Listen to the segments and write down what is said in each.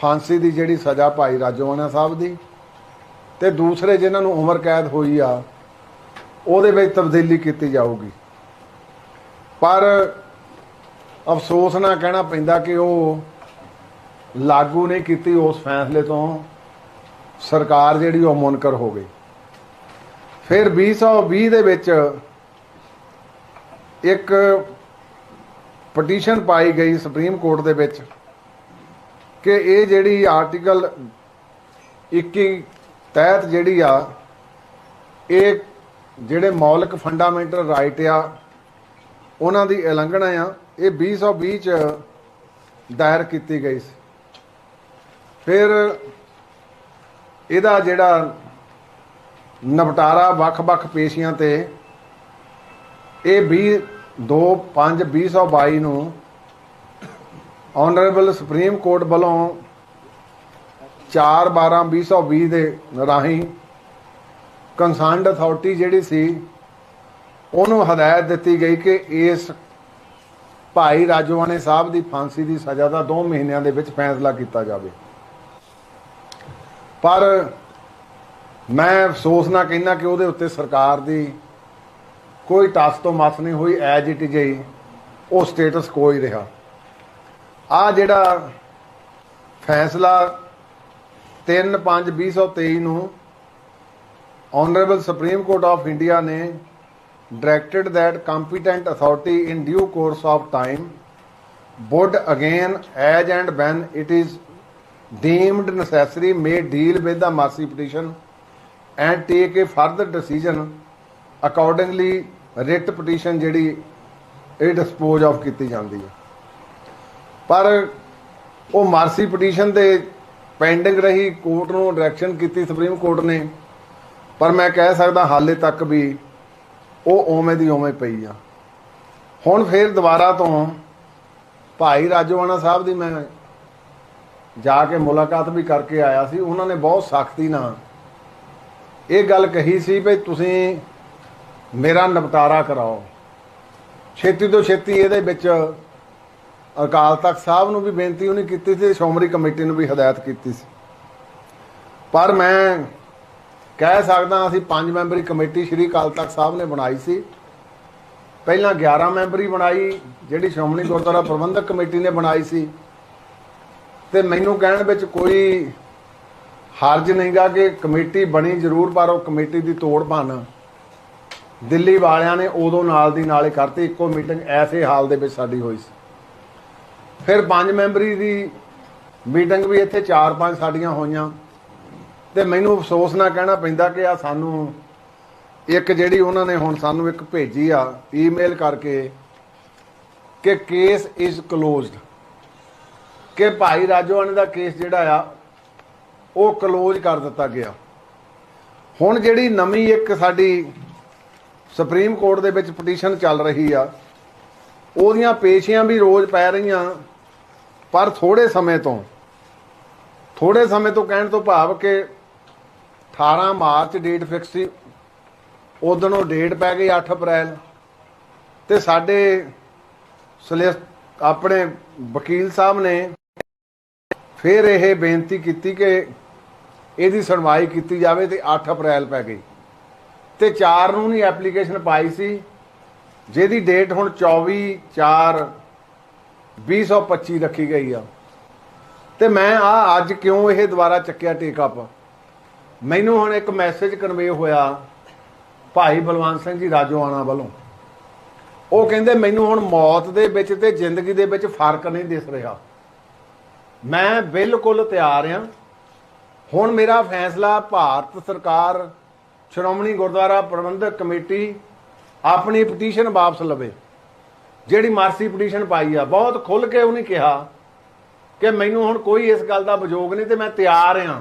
ਫਾਂਸੀ ਦੀ ਜਿਹੜੀ ਸਜ਼ਾ ਭਾਈ ਰਾਜੋਆਣਾ ਸਾਹਿਬ ਦੀ ਤੇ ਦੂਸਰੇ ਜਿਨ੍ਹਾਂ ਨੂੰ ਉਮਰ ਕੈਦ ਹੋਈ ਆ, ਉਹਦੇ ਵਿੱਚ ਤਬਦੀਲੀ ਕੀਤੀ ਜਾਊਗੀ। ਪਰ ਅਫਸੋਸ ਨਾਲ ਕਹਿਣਾ ਪੈਂਦਾ ਕਿ ਉਹ ਲਾਗੂ ਨਹੀਂ ਕੀਤੀ ਉਸ ਫੈਸਲੇ ਤੋਂ, ਸਰਕਾਰ ਜਿਹੜੀ ਉਹ ਮੁਨਕਰ ਹੋ ਗਈ। ਫਿਰ 2020 ਦੇ ਵਿੱਚ ਇੱਕ ਪਟੀਸ਼ਨ ਪਾਈ ਗਈ ਸੁਪਰੀਮ ਕੋਰਟ ਦੇ ਵਿੱਚ ਕਿ ਇਹ ਜਿਹੜੀ ਆਰਟੀਕਲ 21 ਤਹਿਤ ਜਿਹੜੀ ਆ, ਇਹ ਜਿਹੜੇ ਮੌਲਿਕ ਫੰਡਾਮੈਂਟਲ ਰਾਈਟ ਆ, ਉਹਨਾਂ ਦੀ ਉਲੰਘਣਾ ਆ, ਇਹ 2020 ਚ ਦਾਇਰ ਕੀਤੀ ਗਈ ਸੀ। ਫਿਰ ਇਹਦਾ ਜਿਹੜਾ ਨਿਪਟਾਰਾ ਵੱਖ-ਵੱਖ ਪੇਸ਼ੀਆਂ ਤੇ, ਇਹ 20 2 5 2022 ਨੂੰ ਆਨਰੇਬਲ ਸੁਪਰੀਮ ਕੋਰਟ ਵੱਲੋਂ 4 12 2020 ਦੇ ਰਾਹੀਂ ਕੰਸਰਨਡ ਅਥਾਰਟੀ ਜਿਹੜੀ ਸੀ, ਉਹਨੂੰ ਹਦਾਇਤ ਦਿੱਤੀ ਗਈ ਕਿ ਇਸ ਭਾਈ ਰਾਜਵਾਨੇ ਸਾਹਿਬ ਦੀ ਫਾਂਸੀ ਦੀ ਸਜ਼ਾ ਦਾ 2 ਮਹੀਨਿਆਂ ਦੇ ਵਿੱਚ ਫੈਸਲਾ ਕੀਤਾ ਜਾਵੇ। ਪਰ ਮੈਂ ਅਫਸੋਸ ਨਾਲ ਕਹਿੰਦਾ ਕਿ ਉਹਦੇ ਉੱਤੇ ਸਰਕਾਰ ਦੀ ਕੋਈ ਟਸ ਤੋਂ ਮਸ ਨਹੀਂ ਹੋਈ ਐਜ ਇਟ ਇਜ਼ ਹੀ ਉਹ ਸਟੇਟਸ ਕੋਈ ਰਿਹਾ। ਆ ਜਿਹੜਾ ਫੈਸਲਾ 3/5/2023 ਨੂੰ honourable supreme court of India ਨੇ directed that competent authority in due course of time would again as and when it is deemed necessary may deal with the mercy petition and take a further decision accordingly writ petition ਜਿਹੜੀ ਇਹ dispose of ਕੀਤੀ ਜਾਂਦੀ ਹੈ ਪਰ ਉਹ mercy petition ਦੇ pending ਰਹੀ, court ਨੂੰ ਡਾਇਰੈਕਸ਼ਨ ਕੀਤੀ ਸੁਪਰੀਮ ਕੋਰਟ ਨੇ। ਪਰ ਮੈਂ ਕਹਿ ਸਕਦਾ ਹਾਲੇ ਤੱਕ ਵੀ ਉਹ ਓਵੇਂ ਦੀ ਓਵੇਂ ਪਈ ਆ। ਹੁਣ ਫੇਰ ਦੁਬਾਰਾ ਤੋਂ ਭਾਈ ਰਾਜਵਾਨਾ ਸਾਹਿਬ ਦੀ ਮੈਂ ਜਾ ਕੇ ਮੁਲਾਕਾਤ ਵੀ ਕਰਕੇ ਆਇਆ ਸੀ। ਉਹਨਾਂ ਨੇ ਬਹੁਤ ਸਖਤੀ ਨਾਲ ਇਹ ਗੱਲ ਕਹੀ ਸੀ ਵੀ ਤੁਸੀਂ ਮੇਰਾ ਨਿਪਟਾਰਾ ਕਰਾਓ। ਛੇਤੀ ਤੋਂ ਛੇਤੀ ਇਹਦੇ ਵਿੱਚ ਅਕਾਲ ਤਖਤ ਸਾਹਿਬ ਨੂੰ ਵੀ ਬੇਨਤੀ ਉਹਨੇ ਕੀਤੀ ਸੀ, ਸ਼੍ਰੋਮਣੀ ਕਮੇਟੀ ਨੂੰ ਵੀ ਹਦਾਇਤ ਕੀਤੀ ਸੀ। ਪਰ ਮੈਂ ਕਹਿ ਸਕਦਾ ਅਸੀਂ ਪੰਜ ਮੈਂਬਰੀ ਕਮੇਟੀ ਸ਼੍ਰੀ ਅਕਾਲ ਤਖਤ ਸਾਹਿਬ ਨੇ ਬਣਾਈ ਸੀ। ਪਹਿਲਾਂ 11 ਮੈਂਬਰੀ ਬਣਾਈ, ਜਿਹੜੀ ਸ਼੍ਰੋਮਣੀ ਗੁਰਦੁਆਰਾ ਪ੍ਰਬੰਧਕ ਕਮੇਟੀ ਨੇ ਬਣਾਈ ਸੀ। ਤੇ ਮੈਨੂੰ ਕਹਿਣ ਵਿੱਚ ਕੋਈ ਹਰਜ ਨਹੀਂਗਾ ਕਿ ਕਮੇਟੀ ਬਣੀ ਜ਼ਰੂਰ, ਪਰ ਉਹ ਕਮੇਟੀ ਦੀ ਤੋੜ ਭੰਨ ਦਿੱਲੀ ਵਾਲਿਆਂ ਨੇ ਉਦੋਂ ਨਾਲ ਦੀ ਨਾਲੇ ਕਰਤੀ। ਇੱਕੋ ਮੀਟਿੰਗ ਐਸੇ ਹਾਲ ਦੇ ਵਿੱਚ ਸਾਡੀ ਹੋਈ ਸੀ। ਫਿਰ ਪੰਜ ਮੈਂਬਰੀ ਦੀ ਮੀਟਿੰਗ ਵੀ ਇੱਥੇ 4-5 ਸਾਡੀਆਂ ਹੋਈਆਂ। ਤੇ ਮੈਨੂੰ ਅਫਸੋਸ ਨਾਲ ਕਹਿਣਾ ਪੈਂਦਾ ਕਿ ਆ ਸਾਨੂੰ ਇੱਕ ਜਿਹੜੀ ਉਹਨਾਂ ਨੇ ਹੁਣ ਸਾਨੂੰ ਇੱਕ ਭੇਜੀ ਆ ਈਮੇਲ ਕਰਕੇ ਕਿ ਕੇਸ ਇਜ਼ ਕਲੋਜ਼ਡ ਕਿ ਭਾਈ ਰਾਜੋਆਣੇ ਦਾ ਕੇਸ ਜਿਹੜਾ ਆ, ਉਹ ਕਲੋਜ਼ ਕਰ ਦਿੱਤਾ ਗਿਆ। ਹੁਣ ਜਿਹੜੀ ਨਵੀਂ ਇੱਕ ਸਾਡੀ ਸੁਪਰੀਮ ਕੋਰਟ ਦੇ ਵਿੱਚ ਪਟੀਸ਼ਨ ਚੱਲ ਰਹੀ ਆ, ਉਹਦੀਆਂ ਪੇਸ਼ੀਆਂ ਵੀ ਰੋਜ਼ ਪੈ ਰਹੀਆਂ। ਪਰ ਥੋੜੇ ਸਮੇਂ ਤੋਂ, ਥੋੜੇ ਸਮੇਂ ਤੋਂ ਕਹਿਣ ਤੋਂ ਭਾਵ ਕਿ 18 ਮਾਰਚ ਡੇਟ ਫਿਕਸ ਸੀ, ਉਦੋਂ ਉਹ ਡੇਟ ਪੈ ਗਈ 8 ਅਪ੍ਰੈਲ, ਤੇ ਸਾਡੇ ਸਲੇ ਆਪਣੇ ਵਕੀਲ ਸਾਹਿਬ ਨੇ ਫਿਰ ਇਹ ਬੇਨਤੀ ਕੀਤੀ ਕਿ ਇਹਦੀ ਸੁਣਵਾਈ ਕੀਤੀ ਜਾਵੇ ਤੇ 8 ਅਪ੍ਰੈਲ ਪੈ ਗਈ। ਤੇ 4 ਨੂੰ ਨਹੀਂ ਐਪਲੀਕੇਸ਼ਨ ਪਾਈ ਸੀ, ਜਿਹਦੀ ਡੇਟ ਹੁਣ 24 4 2025 ਰੱਖੀ ਗਈ ਆ। ਤੇ ਮੈਂ ਆ ਅੱਜ ਕਿਉਂ ਇਹ ਦੁਬਾਰਾ ਚੱਕਿਆ ਟੇਕ ਅਪ ਮੈਨੂੰ ਹੁਣ ਇੱਕ ਮੈਸੇਜ ਕਨਵੇ ਹੋਇਆ ਭਾਈ ਬਲਵੰਤ ਸਿੰਘ ਜੀ ਰਾਜੋਆਣਾ ਵੱਲੋਂ। ਉਹ ਕਹਿੰਦੇ, ਮੈਨੂੰ ਹੁਣ ਮੌਤ ਦੇ ਵਿੱਚ ਤੇ ਜ਼ਿੰਦਗੀ ਦੇ ਵਿੱਚ ਫ਼ਰਕ ਨਹੀਂ ਦਿਸ ਰਿਹਾ। ਮੈਂ ਬਿਲਕੁਲ ਤਿਆਰ ਆ। ਹੁਣ ਮੇਰਾ ਫੈਸਲਾ ਭਾਰਤ ਸਰਕਾਰ, ਸ਼੍ਰੋਮਣੀ ਗੁਰਦੁਆਰਾ ਪ੍ਰਬੰਧਕ ਕਮੇਟੀ ਆਪਣੀ ਪਟੀਸ਼ਨ ਵਾਪਸ ਲਵੇ। ਜਿਹੜੀ ਮਾਰਸੀ ਪਟੀਸ਼ਨ ਪਾਈ ਆ ਬਹੁਤ ਖੁੱਲ ਕੇ ਉਹਨੇ ਕਿਹਾ ਕਿ ਮੈਨੂੰ ਹੁਣ ਕੋਈ ਇਸ ਗੱਲ ਦਾ ਵਿਜੋਗ ਨਹੀਂ ਤੇ ਮੈਂ ਤਿਆਰ ਆ।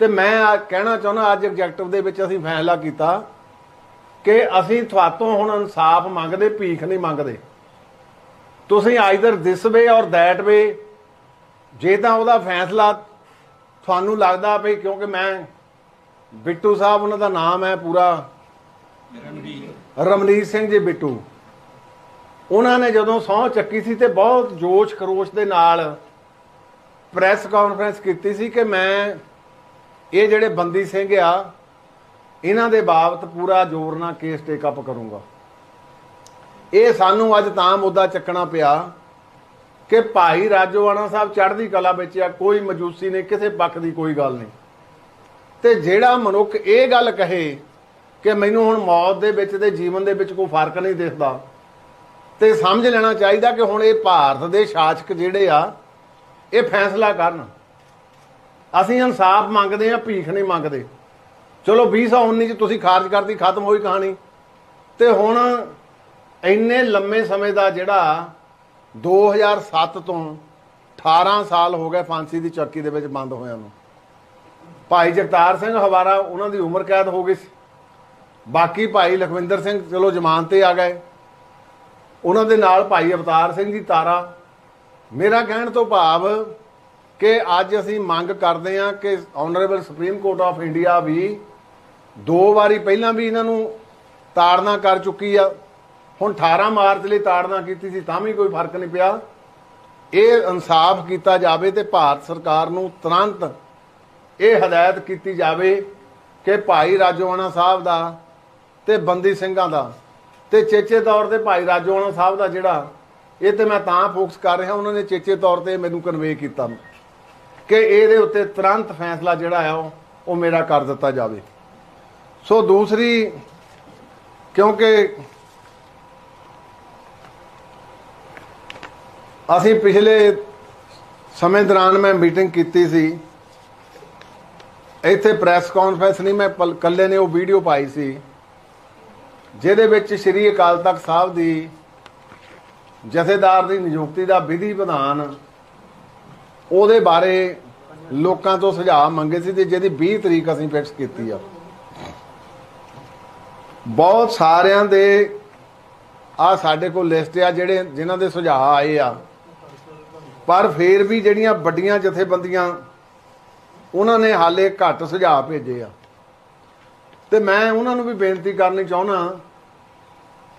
ਤੇ ਮੈਂ ਆ ਕਹਿਣਾ ਚਾਹੁੰਦਾ ਅੱਜ ਐਗਜੈਕਟਿਵ ਦੇ ਵਿੱਚ ਅਸੀਂ ਫੈਸਲਾ ਕੀਤਾ ਕਿ ਅਸੀਂ ਤੁਹਾਤੋਂ ਹੁਣ ਇਨਸਾਫ ਮੰਗਦੇ ਭੀਖ ਨਹੀਂ ਮੰਗਦੇ। ਤੁਸੀਂ ਆਈਦਰ ਦਿਸ ਵੇ ਔਰ ਦੈਟ ਵੇ ਜੇ ਤਾਂ ਉਹਦਾ ਫੈਸਲਾ ਤੁਹਾਨੂੰ ਲੱਗਦਾ ਵੀ ਕਿਉਂਕਿ ਮੈਂ ਬਿੱਟੂ ਸਾਹਿਬ ਉਹਨਾਂ ਦਾ ਨਾਮ ਹੈ ਪੂਰਾ। ਰਮਨੀਤ ਸਿੰਘ ਜੀ ਬਿੱਟੂ। ਉਹਨਾਂ ਨੇ ਜਦੋਂ ਸਹੁੰ ਚੱਕੀ ਸੀ ਤੇ ਬਹੁਤ ਜੋਸ਼ ਖਰੋਸ਼ ਦੇ ਨਾਲ ਪ੍ਰੈਸ ਕਾਨਫਰੰਸ ਕੀਤੀ ਸੀ ਕਿ ਮੈਂ ਇਹ ਜਿਹੜੇ ਬੰਦੀ ਸਿੰਘ ਆ, ਇਹਨਾਂ ਦੇ ਬਾਬਤ ਪੂਰਾ ਜ਼ੋਰ ਨਾਲ ਕੇਸ ਟੇਕ ਅਪ ਕਰੂੰਗਾ। ਇਹ ਸਾਨੂੰ ਅੱਜ ਤਾਂ ਮੁੱਦਾ ਚੱਕਣਾ ਪਿਆ ਕਿ ਭਾਈ ਰਾਜੋਆਣਾ ਸਾਹਿਬ ਚੜ੍ਹਦੀ ਕਲਾ ਵਿੱਚ ਆ, ਕੋਈ ਮਜੂਸੀ ਨਹੀਂ, ਕਿਸੇ ਪੱਖ ਦੀ ਕੋਈ ਗੱਲ ਨਹੀਂ। ਤੇ ਜਿਹੜਾ ਮਨੁੱਖ ਇਹ ਗੱਲ ਕਹੇ ਕਿ ਮੈਨੂੰ ਹੁਣ ਮੌਤ ਦੇ ਵਿੱਚ ਤੇ ਜੀਵਨ ਦੇ ਵਿੱਚ ਕੋਈ ਫ਼ਰਕ ਨਹੀਂ ਦਿਖਦਾ ਤੇ ਸਮਝ ਲੈਣਾ ਚਾਹੀਦਾ ਕਿ ਹੁਣ ਇਹ ਭਾਰਤ ਦੇ ਸ਼ਾਸਕ ਜਿਹੜੇ ਆ, ਇਹ ਫੈਸਲਾ ਕਰਨ। ਅਸੀਂ ਇਨਸਾਫ ਮੰਗਦੇ ਆ ਭੀਖ ਨਹੀਂ ਮੰਗਦੇ। ਚਲੋ 2019 ਚ ਤੁਸੀਂ ਖਾਰਜ ਕਰਤੀ, ਖਤਮ ਹੋਈ ਕਹਾਣੀ। ਤੇ ਹੁਣ ਇੰਨੇ ਲੰਮੇ ਸਮੇਂ ਦਾ ਜਿਹੜਾ 2007 ਤੋਂ 18 ਸਾਲ ਹੋ ਗਏ ਫਾਂਸੀ ਦੀ ਚੌਕੀ ਦੇ ਵਿੱਚ ਬੰਦ ਹੋਇਆਂ ਨੂੰ। ਭਾਈ ਜਗਤਾਰ ਸਿੰਘ ਹਵਾਰਾ, ਉਹਨਾਂ ਦੀ ਉਮਰ ਕੈਦ ਹੋ ਗਈ ਸੀ। ਬਾਕੀ ਭਾਈ ਲਖਵਿੰਦਰ ਸਿੰਘ, ਚਲੋ ਜ਼ਮਾਨਤ ਤੇ ਆ ਗਏ। ਉਹਨਾਂ ਦੇ ਨਾਲ ਭਾਈ ਅਵਤਾਰ ਸਿੰਘ ਜੀ ਤਾਰਾ। ਮੇਰਾ ਕਹਿਣ ਤੋਂ ਭਾਵ ਕਿ ਅੱਜ ਅਸੀਂ ਮੰਗ ਕਰਦੇ ਹਾਂ ਕਿ honourable supreme court of India ਵੀ ਦੋ ਵਾਰੀ ਪਹਿਲਾਂ ਵੀ ਇਹਨਾਂ ਨੂੰ ਤਾੜਨਾ ਕਰ ਚੁੱਕੀ ਆ। ਹੁਣ 18 ਮਾਰਚ ਲਈ ਤਾੜਨਾ ਕੀਤੀ ਸੀ, ਤਾਂ ਵੀ ਕੋਈ ਫ਼ਰਕ ਨਹੀਂ ਪਿਆ। ਇਹ ਇਨਸਾਫ ਕੀਤਾ ਜਾਵੇ ਤੇ ਭਾਰਤ ਸਰਕਾਰ ਨੂੰ ਤੁਰੰਤ ਇਹ ਹਦਾਇਤ ਕੀਤੀ ਜਾਵੇ ਕਿ ਭਾਈ ਰਾਜੋਆਣਾ ਸਾਹਿਬ ਦਾ ਤੇ ਬੰਦੀ ਸਿੰਘਾਂ ਦਾ ਤੇ ਚੇਚੇ ਤੌਰ ਤੇ ਭਾਈ ਰਾਜੋਆਣਾ ਸਾਹਿਬ ਦਾ ਜਿਹੜਾ, ਇਹ ਤੇ ਮੈਂ ਤਾਂ ਫੋਕਸ ਕਰ ਰਿਹਾ, ਉਹਨਾਂ ਨੇ ਚੇਚੇ ਤੌਰ ਤੇ ਮੈਨੂੰ ਕਨਵੇ ਕੀਤਾ। ਕਿ ਇਹਦੇ ਉੱਤੇ ਤੁਰੰਤ ਫੈਸਲਾ ਜਿਹੜਾ ਆ, ਉਹ- ਮੇਰਾ ਕਰ ਦਿੱਤਾ ਜਾਵੇ। ਸੋ ਦੂਸਰੀ, ਕਿਉਂਕਿ ਅਸੀਂ ਪਿਛਲੇ ਸਮੇਂ ਦੌਰਾਨ ਮੈਂ ਮੀਟਿੰਗ ਕੀਤੀ ਸੀ। ਇੱਥੇ ਪ੍ਰੈਸ ਕਾਨਫਰੰਸ ਨਹੀਂ, ਮੈਂ ਪਲ- ਕੱਲੇ ਨੇ ਉਹ ਵੀਡੀਓ ਪਾਈ ਸੀ। ਜਿਹਦੇ ਵਿੱਚ ਸ੍ਰੀ ਅਕਾਲ ਤਖਤ ਸਾਹਿਬ ਦੀ ਜਥੇਦਾਰ ਦੀ ਨਿਯੁਕਤੀ ਦਾ ਵਿਧੀ ਵਿਧਾਨ, ਉਹਦੇ ਬਾਰੇ ਲੋਕਾਂ ਤੋਂ ਸੁਝਾਅ ਮੰਗੇ ਸੀ ਤੇ ਜਿਹਦੀ 20 ਤਰੀਕ ਅਸੀਂ ਫਿਕਸ ਕੀਤੀ ਆ। ਬਹੁਤ ਸਾਰਿਆਂ ਦੇ ਆ ਸਾਡੇ ਕੋਲ ਲਿਸਟ ਆ ਜਿਹੜੇ ਜਿਨ੍ਹਾਂ ਦੇ ਸੁਝਾਅ ਆਏ ਆ। ਪਰ ਫੇਰ ਵੀ ਜਿਹੜੀਆਂ ਵੱਡੀਆਂ ਜਥੇਬੰਦੀਆਂ, ਉਹਨਾਂ ਨੇ ਹਾਲੇ ਘੱਟ ਸੁਝਾਅ ਭੇਜੇ ਆ। ਤੇ ਮੈਂ ਉਹਨਾਂ ਨੂੰ ਵੀ ਬੇਨਤੀ ਕਰਨੀ ਚਾਹੁੰਦਾ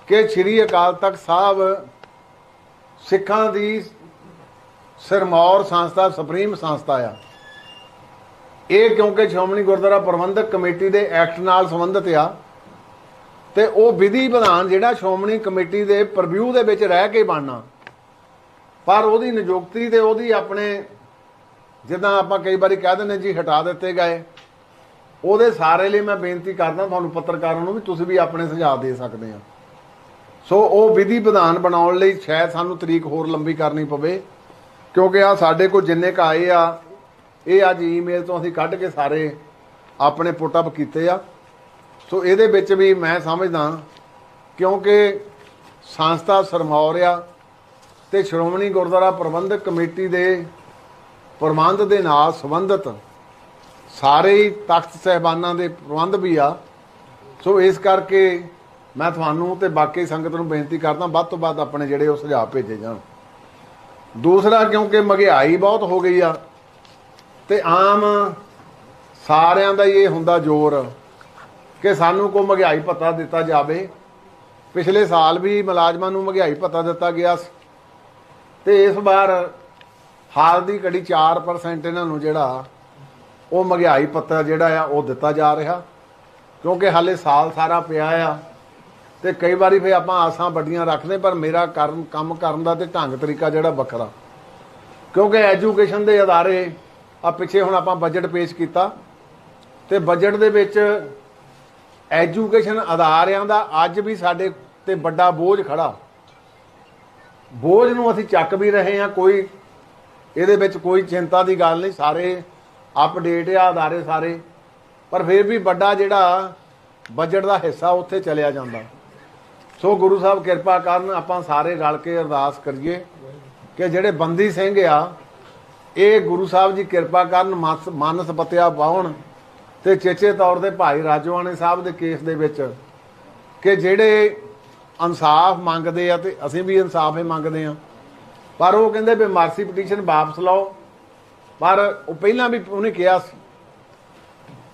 ਕਿ ਸ੍ਰੀ ਅਕਾਲ ਤਖਤ ਸਾਹਿਬ ਸਿੱਖਾਂ ਦੀ ਸਿਰਮੌਰ ਸੰਸਥਾ, ਸੁਪਰੀਮ ਸੰਸਥਾ ਆ। ਇਹ ਕਿਉਂਕਿ ਸ਼੍ਰੋਮਣੀ ਗੁਰਦੁਆਰਾ ਪ੍ਰਬੰਧਕ ਕਮੇਟੀ ਦੇ ਐਕਟ ਨਾਲ ਸੰਬੰਧਿਤ ਆ ਤੇ ਉਹ ਵਿਧੀ ਵਿਧਾਨ ਜਿਹੜਾ ਸ਼੍ਰੋਮਣੀ ਕਮੇਟੀ ਦੇ ਪ੍ਰਵਿਊ ਦੇ ਵਿੱਚ ਰਹਿ ਕੇ ਬਣਨਾ। ਪਰ ਉਹਦੀ ਨਿਯੁਕਤੀ ਤੇ ਉਹਦੀ ਆਪਣੇ ਜਿੱਦਾਂ ਆਪਾਂ ਕਈ ਵਾਰੀ ਕਹਿ ਦਿੰਦੇ ਜੀ ਹਟਾ ਦਿੱਤੇ ਗਏ। ਉਹਦੇ ਸਾਰੇ ਲਈ ਮੈਂ ਬੇਨਤੀ ਕਰਦਾ ਤੁਹਾਨੂੰ ਪੱਤਰਕਾਰਾਂ ਨੂੰ ਵੀ ਤੁਸੀਂ ਵੀ ਆਪਣੇ ਸੁਝਾਅ ਦੇ ਸਕਦੇ ਆ। ਸੋ ਉਹ ਵਿਧੀ ਵਿਧਾਨ ਬਣਾਉਣ ਲਈ ਸ਼ਾਇਦ ਸਾਨੂੰ ਤਰੀਕ ਹੋਰ ਲੰਬੀ ਕਰਨੀ ਪਵੇ, ਕਿਉਂਕਿ ਆ ਸਾਡੇ ਕੋਲ ਜਿੰਨੇ ਕ ਆਏ ਆ, ਇਹ ਅੱਜ ਈਮੇਲ ਤੋਂ ਅਸੀਂ ਕੱਢ ਕੇ ਸਾਰੇ ਆਪਣੇ ਪੁੱਟ ਅਪ ਕੀਤੇ ਆ। ਸੋ ਇਹਦੇ ਵਿੱਚ ਵੀ ਮੈਂ ਸਮਝਦਾ ਕਿਉਂਕਿ ਸੰਸਥਾ ਸਰਮੌਰ ਆ ਤੇ ਸ਼੍ਰੋਮਣੀ ਗੁਰਦੁਆਰਾ ਪ੍ਰਬੰਧਕ ਕਮੇਟੀ ਦੇ ਪ੍ਰਬੰਧ ਦੇ ਨਾਲ ਸੰਬੰਧਿਤ ਸਾਰੇ ਹੀ ਤਖਤ ਸਹਿਬਾਨਾਂ ਦੇ ਪ੍ਰਬੰਧ ਵੀ ਆ। ਸੋ ਇਸ ਕਰਕੇ ਮੈਂ ਤੁਹਾਨੂੰ ਤੇ ਬਾਕੀ ਸੰਗਤ ਨੂੰ ਬੇਨਤੀ ਕਰਦਾ, ਵੱਧ ਤੋਂ ਵੱਧ ਆਪਣੇ ਜਿਹੜੇ ਉਹ ਸੁਝਾਅ ਭੇਜੇ ਜਾਣ। ਦੂਸਰਾ, ਕਿਉਂਕਿ ਮਹਿੰਗਾਈ ਬਹੁਤ ਹੋ ਗਈ ਆ ਤੇ ਆਮ ਸਾਰਿਆਂ ਦਾ ਹੀ ਇਹ ਹੁੰਦਾ ਜ਼ੋਰ ਕਿ ਸਾਨੂੰ ਕੋ ਮਹਿੰਗਾਈ ਭੱਤਾ ਦਿੱਤਾ ਜਾਵੇ। ਪਿਛਲੇ ਸਾਲ ਵੀ ਮੁਲਾਜ਼ਮਾਂ ਨੂੰ ਮਹਿੰਗਾਈ ਭੱਤਾ ਦਿੱਤਾ ਗਿਆ ਸੀ ਤੇ ਇਸ ਵਾਰ ਹਾਲ ਦੀ ਘੜੀ 4% ਇਹਨਾਂ ਨੂੰ ਜਿਹੜਾ ਉਹ ਮਹਿੰਗਾਈ ਪੱਤਰ ਜਿਹੜਾ ਆ, ਉਹ ਦਿੱਤਾ ਜਾ ਰਿਹਾ। ਕਿਉਂਕਿ ਹਾਲੇ ਸਾਲ ਸਾਰਾ ਪਿਆ ਆ ਤੇ ਕਈ ਵਾਰੀ ਫੇ ਆਪਾਂ ਆਸਾਂ ਵੱਡੀਆਂ ਰੱਖਦੇ ਪਰ ਮੇਰਾ ਕਰਨ, ਕੰਮ ਕਰਨ ਦਾ ਤੇ ਢੰਗ ਤਰੀਕਾ ਜਿਹੜਾ ਵੱਖਰਾ। ਕਿਉਂਕਿ ਐਜੂਕੇਸ਼ਨ ਦੇ ਅਦਾਰੇ, ਆ ਪਿੱਛੇ ਹੁਣ ਆਪਾਂ ਬਜਟ ਪੇਸ਼ ਕੀਤਾ। ਤੇ ਬਜਟ ਦੇ ਵਿੱਚ ਐਜੂਕੇਸ਼ਨ ਅਦਾਰਿਆਂ ਦਾ ਅੱਜ ਵੀ ਸਾਡੇ ਤੇ ਵੱਡਾ ਬੋਝ ਖੜਾ। ਬੋਝ ਨੂੰ ਅਸੀਂ ਚੱਕ ਵੀ ਰਹੇ ਹਾਂ, ਕੋਈ ਇਹਦੇ ਵਿੱਚ ਕੋਈ ਚਿੰਤਾ ਦੀ ਗੱਲ ਨਹੀਂ। ਸਾਰੇ ਅਪਡੇਟ ਆ ਅਦਾਰੇ ਸਾਰੇ, ਪਰ ਫਿਰ ਵੀ ਵੱਡਾ ਜਿਹੜਾ ਬਜਟ ਦਾ ਹਿੱਸਾ ਉੱਥੇ ਚਲਿਆ ਜਾਂਦਾ। ਸੋ ਗੁਰੂ ਸਾਹਿਬ ਕਿਰਪਾ ਕਰਨ ਆਪਾਂ ਸਾਰੇ ਰਲ ਕੇ ਅਰਦਾਸ ਕਰੀਏ ਕਿ ਜਿਹੜੇ ਬੰਦੀ ਸਿੰਘ ਆ, ਇਹ ਗੁਰੂ ਸਾਹਿਬ ਜੀ ਕਿਰਪਾ ਕਰਨ ਮਸ- ਮਾਨਸ ਪਤਿਆ ਪਾਉਣ ਤੇ ਚੇਚੇ ਤੌਰ ਤੇ ਭਾਈ ਰਾਜਵਾਨੇ ਸਾਹਿਬ ਦੇ ਕੇਸ ਦੇ ਵਿੱਚ ਕਿ ਜਿਹੜੇ ਇਨਸਾਫ ਮੰਗਦੇ ਆ ਤੇ ਅਸੀਂ ਵੀ ਇਨਸਾਫ ਹੀ ਮੰਗਦੇ ਆ, ਪਰ ਉਹ ਕਹਿੰਦੇ ਵੀ ਮਾਰਸੀ ਪਟੀਸ਼ਨ ਵਾਪਸ ਲਓ। ਪਰ ਉਹ ਪਹਿਲਾਂ ਵੀ ਉਹਨੇ ਕਿਹਾ ਸੀ,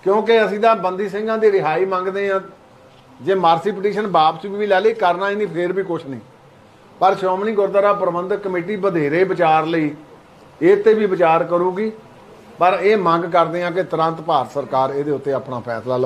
ਕਿਉਂਕਿ ਅਸੀਂ ਤਾਂ ਬੰਦੀ ਸਿੰਘਾਂ ਦੀ ਰਿਹਾਈ ਮੰਗਦੇ ਆ ਜੇ ਮਾਰਸੀ ਪਟੀਸ਼ਨ ਵਾਪਸ ਵੀ ਲੈ ਲਈ, ਕਰਨਾ ਹੀ ਨਹੀਂ, ਫੇਰ ਵੀ ਕੁਝ ਨਹੀਂ। ਪਰ ਸ਼੍ਰੋਮਣੀ ਗੁਰਦੁਆਰਾ ਪ੍ਰਬੰਧਕ ਕਮੇਟੀ ਵਧੇਰੇ ਵਿਚਾਰ ਲਈ, ਇਹ ਤੇ ਵੀ ਵਿਚਾਰ ਕਰੂਗੀ, ਪਰ ਇਹ ਮੰਗ ਕਰਦੇ ਆ ਕਿ ਤੁਰੰਤ ਭਾਰਤ ਸਰਕਾਰ ਇਹਦੇ ਉੱਤੇ ਆਪਣਾ ਫੈਸਲਾ ਲਵੇ।